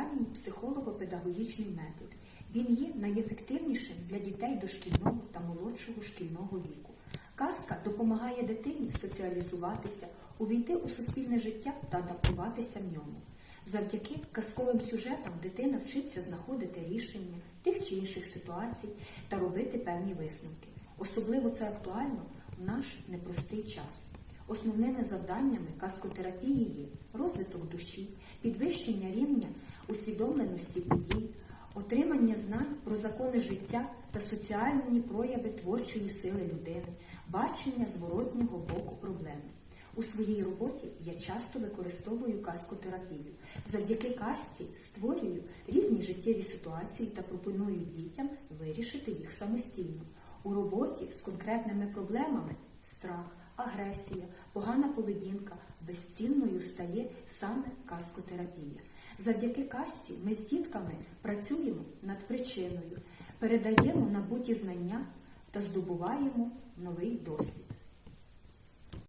казково-педагогічний метод. Він є найефективнішим для дітей дошкільного та молодшого шкільного віку. Казка допомагає дитині соціалізуватися, увійти у суспільне життя та адаптуватися в ньому. Завдяки казковим сюжетам дитина вчиться знаходити рішення тих чи інших ситуацій та робити певні висновки. Особливо це актуально в наш непростий час. Основними завданнями казкотерапії є розвиток душі, підвищення рівня усвідомленості подій, отримання знань про закони життя та соціальні прояви творчої сили людини, бачення зворотнього боку проблеми. У своїй роботі я часто використовую казкотерапію. Завдяки казці створюю різні життєві ситуації та пропоную дітям вирішити їх самостійно. У роботі з конкретними проблемами страх, агресія, погана поведінка безцінною стає саме казкотерапія. Завдяки казці ми з дітками працюємо над причиною, передаємо набуті знання та здобуваємо новий досвід.